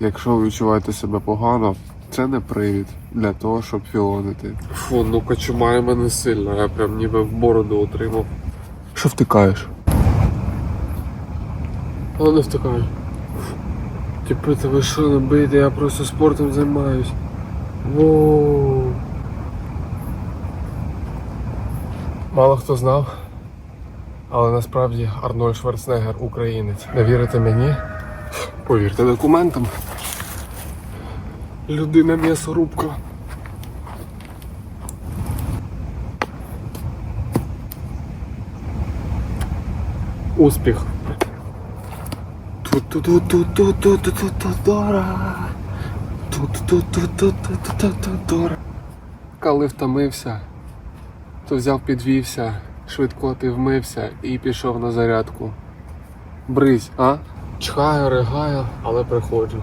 Якщо ви відчуваєте себе погано, це не привід для того, щоб філонити. Фу, ну кочумає мене сильно, я прям ніби в бороду отримав. Що втикаєш? Але не втикаю. Типу, ви що не бийте, я просто спортом займаюсь. Воу. Мало хто знав, але насправді Арнольд Шварценеггер українець. Не вірите мені? Повірте документам людина м'ясорубка. Успіх. Коли втомився, то взяв, підвівся, швидко ти вмився і пішов на зарядку. Бризь, а? Чхаю, ригаю, але приходжу.